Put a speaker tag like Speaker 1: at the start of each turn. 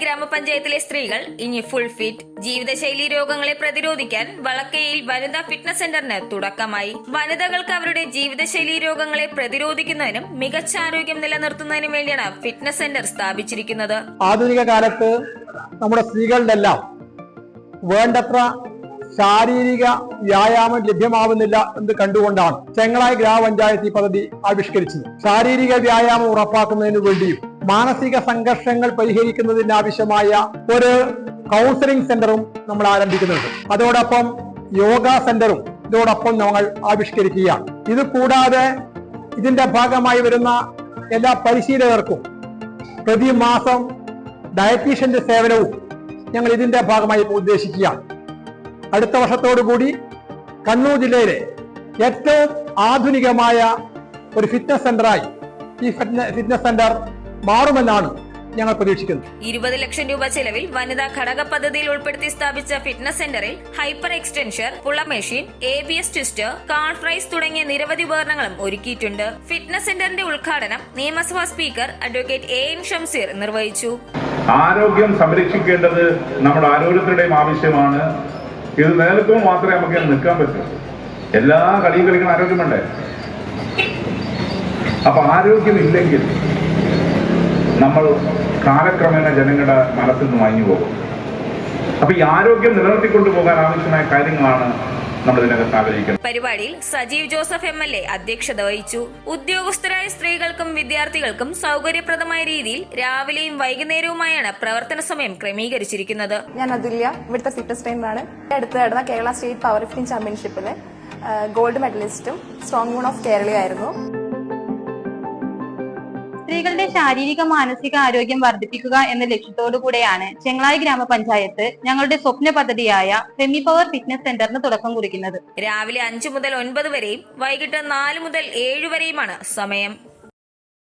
Speaker 1: ഗ്രാമപഞ്ചായത്തിലെ സ്ത്രീകൾ ഇനി ഫുൾ ഫിറ്റ് ജീവിതശൈലി രോഗങ്ങളെ പ്രതിരോധിക്കാൻ വളക്കയിൽ വനിതാ ഫിറ്റ്നസ് സെന്ററിന് തുടക്കമായി. വനിതകൾക്ക് അവരുടെ ജീവിതശൈലി രോഗങ്ങളെ പ്രതിരോധിക്കുന്നതിനും മികച്ച ആരോഗ്യം നിലനിർത്തുന്നതിനും വേണ്ടിയാണ് ഫിറ്റ്നസ് സെന്റർ സ്ഥാപിച്ചിരിക്കുന്നത്.
Speaker 2: ആധുനിക കാലത്ത് നമ്മുടെ സ്ത്രീകളുടെ എല്ലാം വേണ്ടത്ര ശാരീരിക വ്യായാമം ലഭ്യമാവുന്നില്ല എന്ന് കണ്ടുകൊണ്ടാണ് ചെങ്ങളായി ഗ്രാമപഞ്ചായത്ത് ഈ പദ്ധതി ആവിഷ്കരിച്ചത്. ശാരീരിക വ്യായാമം ഉറപ്പാക്കുന്നതിന് വേണ്ടിയും മാനസിക സംഘർഷങ്ങൾ പരിഹരിക്കുന്നതിന് ആവശ്യമായ ഒരു കൗൺസിലിംഗ് സെന്ററും നമ്മൾ ആരംഭിക്കുന്നുണ്ട്. അതോടൊപ്പം യോഗ സെന്ററും ഇതോടൊപ്പം ഞങ്ങൾ ആവിഷ്കരിക്കുകയാണ്. ഇത് കൂടാതെ ഇതിന്റെ ഭാഗമായി വരുന്ന എല്ലാ പരിശീലകർക്കും പ്രതിമാസം ഡയറ്റീഷ്യന്റെ സേവനവും ഞങ്ങൾ ഇതിന്റെ ഭാഗമായി ഉദ്ദേശിക്കുകയാണ്. അടുത്ത വർഷത്തോടുകൂടി കണ്ണൂർ ജില്ലയിലെ ഏറ്റവും ആധുനികമായ ഒരു ഫിറ്റ്നസ് സെന്ററായി ഈ ഫിറ്റ്നസ് സെന്റർ മാറുമെന്നാണ് ഞങ്ങൾ പ്രതീക്ഷിക്കുന്നത്.
Speaker 1: ഇരുപത് ലക്ഷം രൂപ ചെലവിൽ വനിതാ ഘടക പദ്ധതിയിൽ ഉൾപ്പെടുത്തി സ്ഥാപിച്ച ഫിറ്റ്നസ് സെന്ററിൽ hyper extension പുള machine A B S twister car fries തുടങ്ങിയ നിരവധി ഉപകരണങ്ങളും ഒരുക്കിയിട്ടുണ്ട്. ഫിറ്റ്നസ് സെന്ററിന്റെ ഉദ്ഘാടനം നിയമസഭാ speaker advocate A N Shamseer നിർവഹിച്ചു.
Speaker 3: ആരോഗ്യം സംരക്ഷിക്കേണ്ടത് നമ്മുടെ ഓരോരുത്തരുടെയും ആവശ്യമാണ്. ഇത് നിലനിൽക്കുമ്പോൾ മാത്രമേ നമുക്ക് നിൽക്കാൻ പറ്റൂ. എല്ലാ കളിയും കളിക്കുന്ന ആരോഗ്യമുണ്ടേ അപ്പൊ അപ്പൊ ആരോഗ്യമില്ലെങ്കിൽ നമ്മൾ കാലക്രമേണ ജനങ്ങളുടെ മനസ്സിൽ നിന്ന് വാങ്ങി പോകും. അപ്പൊ ഈ ആരോഗ്യം നിലനിർത്തിക്കൊണ്ടു പോകാൻ ആവശ്യമായ കാര്യങ്ങളാണ്
Speaker 1: പരിപാടിയിൽ Sajeev Joseph M L A അധ്യക്ഷത വഹിച്ചു. ഉദ്യോഗസ്ഥരായ സ്ത്രീകൾക്കും വിദ്യാർത്ഥികൾക്കും സൗകര്യപ്രദമായ രീതിയിൽ രാവിലെയും വൈകുന്നേരവുമായാണ് പ്രവർത്തന സമയം ക്രമീകരിച്ചിരിക്കുന്നത്.
Speaker 4: ഞാൻ അതുല്യ ഇവിടുത്തെ ഫിറ്റ്നസ് ട്രെയിനറാണ് അടുത്ത് നടന്ന കേരള സ്റ്റേറ്റ് പവർ ലിഫ്റ്റിംഗ് ചാമ്പ്യൻഷിപ്പിലെ ഗോൾഡ് മെഡലിസ്റ്റും സ്ട്രോങ് വൺ ഓഫ് കേരളയായിരുന്നു
Speaker 5: സ്ത്രീകളുടെ ശാരീരിക മാനസിക ആരോഗ്യം വർദ്ധിപ്പിക്കുക എന്ന ലക്ഷ്യത്തോടു കൂടെയാണ് ചെങ്ങളായി ഗ്രാമപഞ്ചായത്ത് ഞങ്ങളുടെ സ്വപ്ന പദ്ധതിയായ ഫെമി പവർ ഫിറ്റ്നസ് സെന്ററിന് തുടക്കം കുറിക്കുന്നത്.
Speaker 1: രാവിലെ അഞ്ചു മുതൽ ഒൻപത് വരെയും വൈകിട്ട് നാല് മുതൽ ഏഴ് വരെയുമാണ് സമയം.